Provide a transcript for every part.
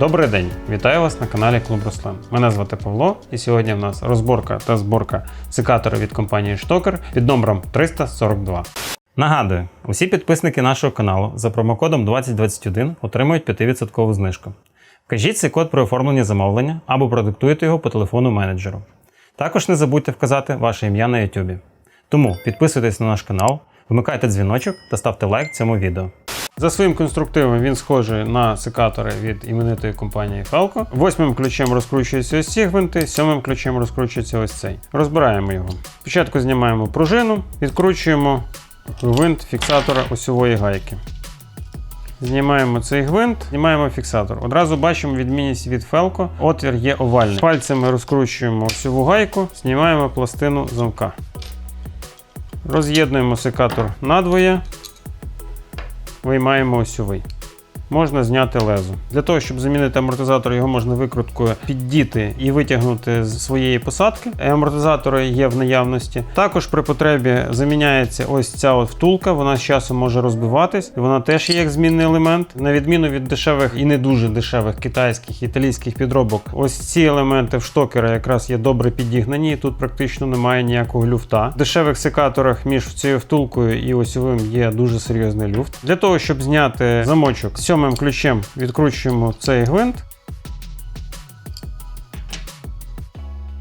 Добрий день! Вітаю вас на каналі Клуб Руслан. Мене звати Павло, і сьогодні в нас розборка та зборка секатора від компанії Штокер під номером 342. Нагадую, усі підписники нашого каналу за промокодом 2021 отримують 5% знижку. Вкажіть цей код при оформленні замовлення або продиктуйте його по телефону менеджеру. Також не забудьте вказати ваше ім'я на YouTube. Тому підписуйтесь на наш канал, вмикайте дзвіночок та ставте лайк цьому відео. За своїм конструктивом він схожий на секатори від іменитої компанії Falco. Восьмим ключем розкручуються ось ці гвинти, сьомим ключем розкручується ось цей. Розбираємо його. Спочатку знімаємо пружину, відкручуємо гвинт фіксатора осьової гайки. Знімаємо цей гвинт, знімаємо фіксатор. Одразу бачимо відмінність від Felco. Отвір є овальний. Пальцями розкручуємо осьову гайку, знімаємо пластину замка. Роз'єднуємо секатор надвоє, виймаємо осьовий. Можна зняти лезо. Для того, щоб замінити амортизатор, його можна викруткою піддіти і витягнути з своєї посадки. Амортизатори є в наявності. Також при потребі заміняється ось ця от втулка, вона з часом може розбиватись, і вона теж є як змінний елемент. На відміну від дешевих і не дуже дешевих китайських італійських підробок, ось ці елементи в штокера якраз є добре підігнані, і тут практично немає ніякого люфта. В дешевих секаторах між цією втулкою і осьовим є дуже серйозний люфт. Для того, щоб зняти замочок сьомим ключем відкручуємо цей гвинт.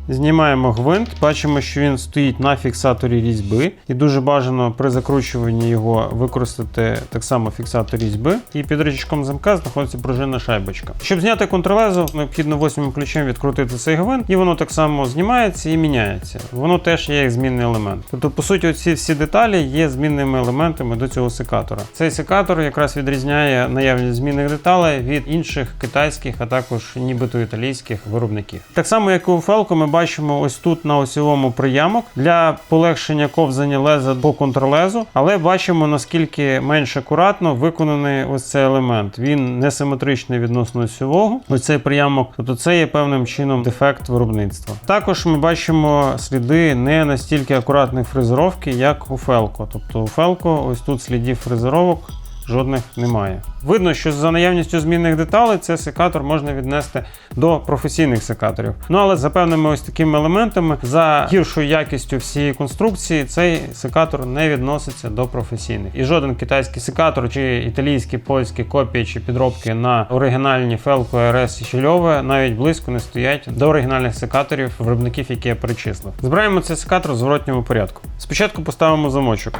Знімаємо гвинт, бачимо, що він стоїть на фіксаторі різьби, і дуже бажано при закручуванні його використати так само фіксатор різьби. І під рычажком замка знаходиться пружинна шайбочка. Щоб зняти контрлезо, необхідно восьмим ключем відкрутити цей гвинт, і воно так само знімається і міняється. Воно теж є як змінний елемент. Тобто, по суті, оці всі деталі є змінними елементами до цього секатора. Цей секатор якраз відрізняє наявність змінних деталей від інших китайських, а також нібито італійських виробників. Так само, як і у Felco, ми бачимо ось тут на осьовому приямок для полегшення ковзання леза по контрлезу, але бачимо наскільки менш акуратно виконаний ось цей елемент. Він несиметричний відносно осьового. Ось цей приямок, тобто це є певним чином дефект виробництва. Також ми бачимо сліди не настільки акуратної фрезеровки, як у Felco. Тобто у Felco ось тут слідів фрезеровок жодних немає. Видно, що за наявністю змінних деталей цей секатор можна віднести до професійних секаторів. Ну але за певними ось такими елементами, за гіршою якістю всієї конструкції, цей секатор не відноситься до професійних. І жоден китайський секатор, чи італійські, польські копії чи підробки на оригінальні Felco, RS і Щільове навіть близько не стоять до оригінальних секаторів виробників, які я перечислив. Збираємо цей секатор в зворотньому порядку. Спочатку поставимо замочок.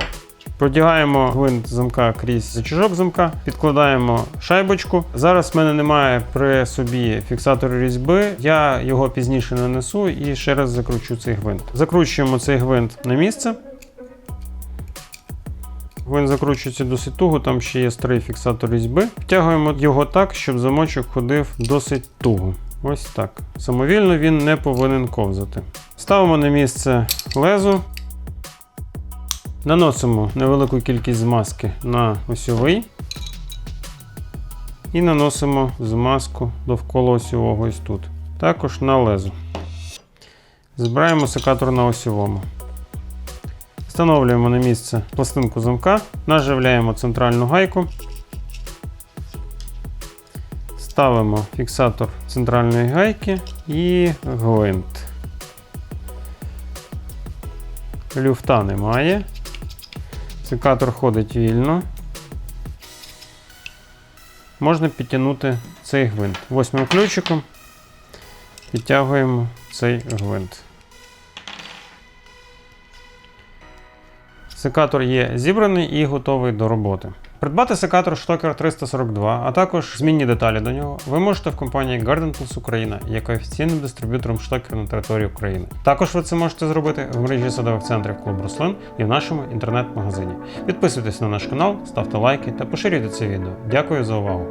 Продягаємо гвинт замка крізь зачужок замка, підкладаємо шайбочку. Зараз в мене немає при собі фіксатору різьби, я його пізніше нанесу і ще раз закручу цей гвинт. Закручуємо цей гвинт на місце. Гвинт закручується досить туго, там ще є старий фіксатор різьби. Втягуємо його так, щоб замочок ходив досить туго. Ось так. Самовільно він не повинен ковзати. Ставимо на місце лезо. Наносимо невелику кількість змазки на осьовий і наносимо змазку довкола осьового ось тут. Також на лезо. Збираємо секатор на осьовому. Встановлюємо на місце пластинку замка, наживляємо центральну гайку, ставимо фіксатор центральної гайки і гвинт. Люфта немає. Секатор ходить вільно. Можна підтягнути цей гвинт. Восьмим ключиком підтягуємо цей гвинт. Секатор є зібраний і готовий до роботи. Придбати секатор Штокер 342, а також змінні деталі до нього, ви можете в компанії Garden Tools Україна, яка офіційним дистриб'ютором штокер на території України. Також ви це можете зробити в мережі садових центрів Клуб Руслин і в нашому інтернет-магазині. Підписуйтесь на наш канал, ставте лайки та поширюйте це відео. Дякую за увагу!